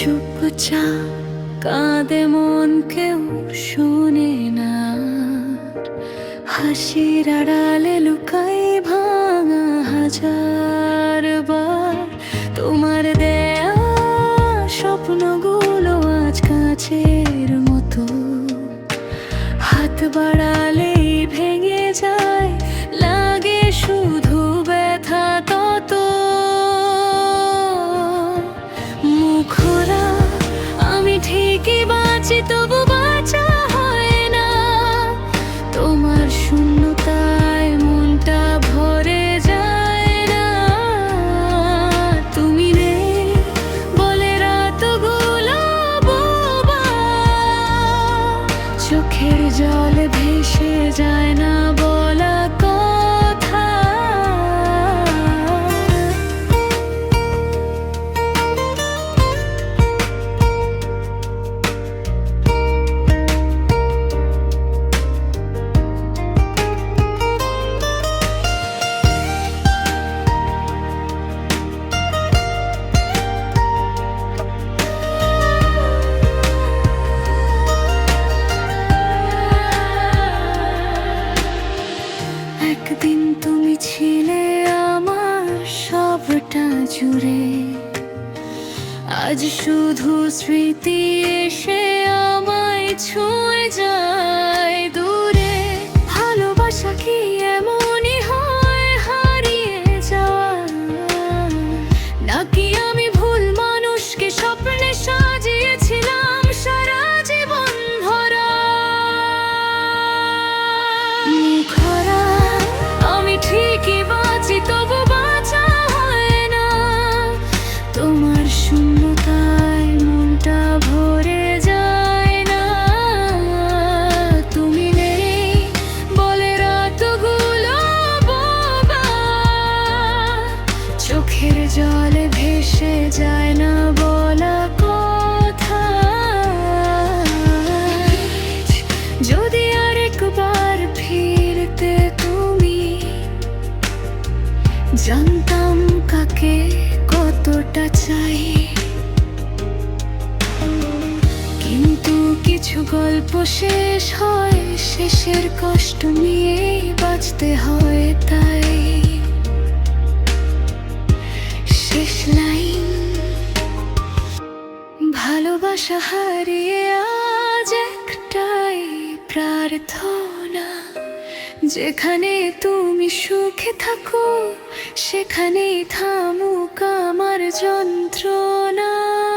যা কাঁদে মন, কেউ শোনে না। হাসির আড়ালে লুকাই ভাঙা হাজার বার। তোমার দেয়া স্বপ্নগুলো আজ কাছের মতো। হাত বাড়ালেই ভেঙে যায় জল ভেসে যায় না বলা আজ শুধু স্মৃতি এসে আমায় ছুঁয়ে যায়। শূন্যতায় ভরে যায় না। তুমি বোবা। চোখের জলে ভেসে যায় না বলা কথা। যদি আরেকবার ফিরতে তুমি, জানতাম কাকে কতটা চাই? কিন্তু কিছু গল্প শেষ হয়, শেষের কষ্ট নিয়েই বাঁচতে হয় তাই। শেষ লাইন, ভালোবাসা হারিয়ে আজ একটাই প্রার্থনা। যেখানে তুমি সুখে থাকো, সেখানেই থামুক আমার যন্ত্রণা।